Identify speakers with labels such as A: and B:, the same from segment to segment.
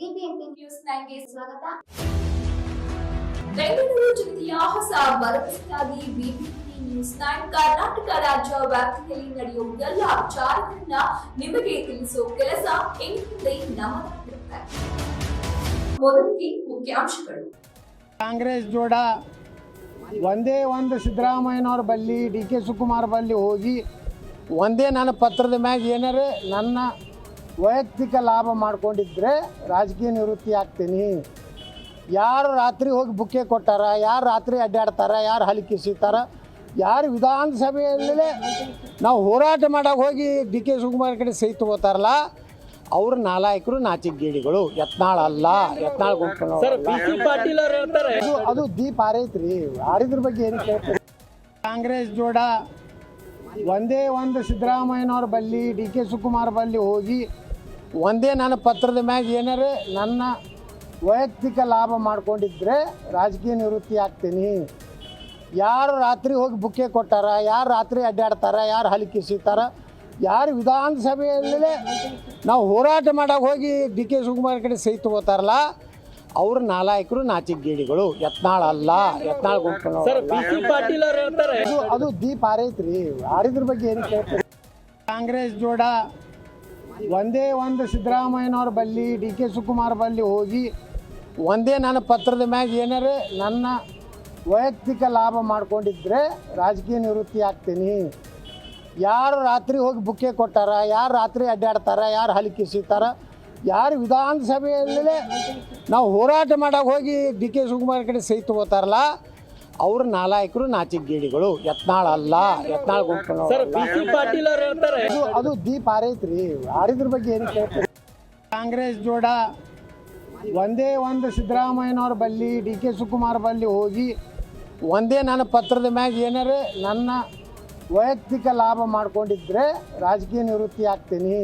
A: BBMP news ನೈನ್ಗೆ ಸ್ವಾಗತ.
B: ಬೆಂಗಳೂರು ಜಿಲ್ಲೆಯ ಹೊಸ ಭರವಸೆಯಾಗಿ B B M P news nine Karnataka ರಾಜ್ಯ ವ್ಯಾಪ್ತಿಯಲ್ಲಿ ನಡೆಯುವ ಎಲ್ಲ ವಿಚಾರಗಳನ್ನ ನಿಮಗೆ ತಿಳಿಸುವ ಕೆಲಸ ಎಂದಿದೆ ನಮ್ಮದಾಗಿರುತ್ತೆ ಮೊದಲಿಗೆ ಮುಖ್ಯಾಂಶಗಳು.
C: ಕಾಂಗ್ರೆಸ್ ಜೋಡ ಒಂದೇ ಒಂದು ಸಿದ್ದರಾಮಯ್ಯನವ್ರ ಬಲ್ಲಿ ಡಿ ಕೆ ಶಿವಕುಮಾರ್ ಬಲ್ಲಿ ಹೋಗಿ ಒಂದೇ ನನ್ನ ಪತ್ರದ ಮ್ಯಾಗ ಏನಾರೇ ನನ್ನ ವೈಯಕ್ತಿಕ ಲಾಭ ಮಾಡ್ಕೊಂಡಿದ್ರೆ ರಾಜಕೀಯ ನಿವೃತ್ತಿ ಆಗ್ತೀನಿ. ಯಾರು ರಾತ್ರಿ ಹೋಗಿ ಬುಕ್ಕೆ ಕೊಟ್ಟಾರ ಯಾರು ರಾತ್ರಿ ಅಡ್ಡಾಡ್ತಾರ ಯಾರು ಹಲಿಕಿಸಿತಾರ ಯಾರು ವಿಧಾನಸಭೆಯಲ್ಲೇ ನಾವು ಹೋರಾಟ ಮಾಡೋಕೆ ಹೋಗಿ ಡಿ ಕೆ ಶಿವಕುಮಾರ್ ಕಡೆ ಸಹಿ ತಗೋತಾರಲ್ಲ ಅವ್ರ ನಾಲಾಯಕರು ನಾಚಿಗೇಡಿಗಳು ಯತ್ನಾಳ ಅಲ್ಲ ಯತ್ನಾಳ ಗುಂಪು ಅದು ದೀಪ ಆರೈತ್ರಿ. ಆರಿದ್ರ ಬಗ್ಗೆ ಏನು ಕೇಳ್ತಾರೆ? ಕಾಂಗ್ರೆಸ್ ಜೋಡ ಒಂದೇ ಒಂದು ಸಿದ್ದರಾಮಯ್ಯನವ್ರ ಬಲ್ಲಿ ಡಿ ಕೆ ಶಿವಕುಮಾರ್ ಬಲ್ಲಿ ಹೋಗಿ ಒಂದೇ ನನ್ನ ಪತ್ರದ ಮ್ಯಾಗ ಏನಾರ ನನ್ನ ವೈಯಕ್ತಿಕ ಲಾಭ ಮಾಡ್ಕೊಂಡಿದ್ರೆ ರಾಜಕೀಯ ನಿವೃತ್ತಿ ಆಗ್ತೀನಿ. ಯಾರು ರಾತ್ರಿ ಹೋಗಿ ಬುಕ್ಕೆ ಕೊಟ್ಟಾರ ಯಾರು ರಾತ್ರಿ ಅಡ್ಡಾಡ್ತಾರ ಯಾರು ಹಲಿಕಿಸಿತಾರ ಯಾರು ವಿಧಾನಸಭೆಯಲ್ಲೇ ನಾವು ಹೋರಾಟ ಮಾಡಕ್ಕೆ ಹೋಗಿ ಡಿ ಕೆ ಶಿವಕುಮಾರ್ ಕಡೆ ಸಹಿ ತಗೋತಾರಲ್ಲ ಅವ್ರ ನಾಲಾಯಕರು ನಾಚಿಗೇಡಿಗಳು ಯತ್ನಾಳ ಅಲ್ಲ ಯತ್ನಾಳ ಗುಂಪು ಅದು ಅದು ದೀಪ ಆರೈತ್ರಿ ಆರಿದ್ರ ಬಗ್ಗೆ ಏನು ಕೇಳ್ತೀರಿ? ಕಾಂಗ್ರೆಸ್ ಜೋಡ ಒಂದೇ ಒಂದು ಸಿದ್ದರಾಮಯ್ಯನವ್ರ ಬಲ್ಲಿ ಡಿ ಕೆ ಶಿವಕುಮಾರ್ ಬಲ್ಲಿ ಹೋಗಿ ಒಂದೇ ನನ್ನ ಪತ್ರದ ಮ್ಯಾಗ ಏನಾರೇ ನನ್ನ ವೈಯಕ್ತಿಕ ಲಾಭ ಮಾಡ್ಕೊಂಡಿದ್ರೆ ರಾಜಕೀಯ ನಿವೃತ್ತಿ ಆಗ್ತೀನಿ. ಯಾರು ರಾತ್ರಿ ಹೋಗಿ ಬುಕ್ಕೆ ಕೊಟ್ಟಾರ, ಯಾರು ರಾತ್ರಿ ಅಡ್ಡಾಡ್ತಾರ, ಯಾರು ಹಲಿಕಿಸಿತಾರ ಯಾರು ವಿಧಾನಸಭೆಯಲ್ಲೇ ನಾವು ಹೋರಾಟ ಮಾಡೋಕೆ ಹೋಗಿ ಡಿ ಕೆ ಸುಕುಮಾರ್ ಕಡೆ ಸಹಿ ತಗೋತಾರಲ್ಲ ಅವ್ರ ನಾಲಾಯಕರು ನಾಚಿಗೇಡಿಗಳು ಯತ್ನಾಳ್ ಅಲ್ಲ ಯತ್ನಾಳ್ ಗುಂಪು ಅದು ಅದು ದೀಪ ಆರೈತ್ರಿ ಆರಿದ್ರ ಬಗ್ಗೆ ಏನು ಕೇಳ್ತೀರಿ? ಕಾಂಗ್ರೆಸ್ ಜೋಡ ಒಂದೇ ಒಂದು ಸಿದ್ದರಾಮಯ್ಯನವ್ರ ಬಲ್ಲಿ ಡಿ ಕೆ ಶಿವಕುಮಾರ್ ಬಲ್ಲಿ ಹೋಗಿ ಒಂದೇ ನನ್ನ ಪತ್ರದ ಮ್ಯಾಗ ಏನಾರೇ ನನ್ನ ವೈಯಕ್ತಿಕ ಲಾಭ ಮಾಡ್ಕೊಂಡಿದ್ರೆ ರಾಜಕೀಯ ನಿವೃತ್ತಿ ಆಗ್ತೀನಿ.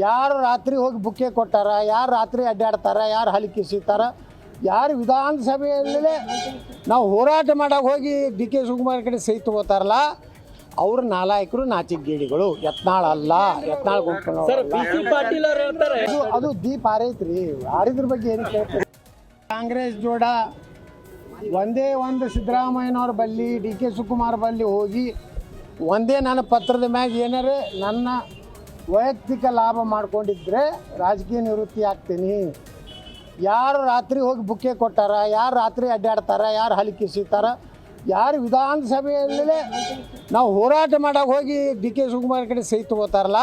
C: ಯಾರು ರಾತ್ರಿ ಹೋಗಿ ಬುಕ್ಕೆ ಕೊಟ್ಟಾರ ಯಾರು ರಾತ್ರಿ ಅಡ್ಡಾಡ್ತಾರ ಯಾರು ಹಲಿಕಿಸಿತಾರ ಯಾರು ವಿಧಾನಸಭೆಯಲ್ಲೇ ನಾವು ಹೋರಾಟ ಮಾಡೋಕೆ ಹೋಗಿ ಡಿ ಕೆ ಶಿವಕುಮಾರ್ ಕಡೆ ಸಹಿ ತಗೋತಾರಲ್ಲ ಅವ್ರ ನಾಲಾಯಕರು ನಾಚಿಗೇಡಿಗಳು ಯತ್ನಾಳ ಅಲ್ಲ ಯತ್ನಾಳ್ ಅದು ಅದು ದೀಪ ಆರೈತ್ರಿ. ಆರಿದ್ರ ಬಗ್ಗೆ ಏನು ಕೇಳ್ತಾರೆ? ಕಾಂಗ್ರೆಸ್ ಜೋಡ ಒಂದೇ ಒಂದು ಸಿದ್ದರಾಮಯ್ಯನವ್ರ ಬಲ್ಲಿ ಡಿ ಕೆ ಶಿವಕುಮಾರ್ ಬಲ್ಲಿ ಹೋಗಿ ಒಂದೇ ನನ್ನ ಪತ್ರದ ಮ್ಯಾಗ ಏನಾರೇ ನನ್ನ ವೈಯಕ್ತಿಕ ಲಾಭ ಮಾಡ್ಕೊಂಡಿದ್ರೆ ರಾಜಕೀಯ ನಿವೃತ್ತಿ ಆಗ್ತೀನಿ. ಯಾರು ರಾತ್ರಿ ಹೋಗಿ ಬುಕ್ಕೆ ಕೊಟ್ಟಾರ ಯಾರು ರಾತ್ರಿ ಅಡ್ಡಾಡ್ತಾರ ಯಾರು ಹಲಿಕಿಸಿತಾರ ಯಾರು ವಿಧಾನಸಭೆಯಲ್ಲೇ ನಾವು ಹೋರಾಟ ಮಾಡಕ್ಕೆ ಹೋಗಿ ಡಿ ಕೆ ಶಿವಕುಮಾರ್ ಕಡೆ ಸಹಿ ತಗೋತಾರಲ್ಲ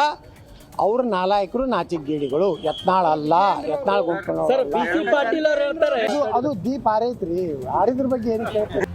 C: ಅವ್ರ ನಾಲಾಯಕರು ನಾಚಿಗೇಡಿಗಳು ಯತ್ನಾಳ್ ಅಲ್ಲ ಯತ್ನಾಳ್ ಗುಂಪು ಅದು ಅದು ದೀಪ ಆರೈತ್ರಿ ಆರಿದ್ರ ಬಗ್ಗೆ ಏನು ಕೇಳ್ತೀರಿ?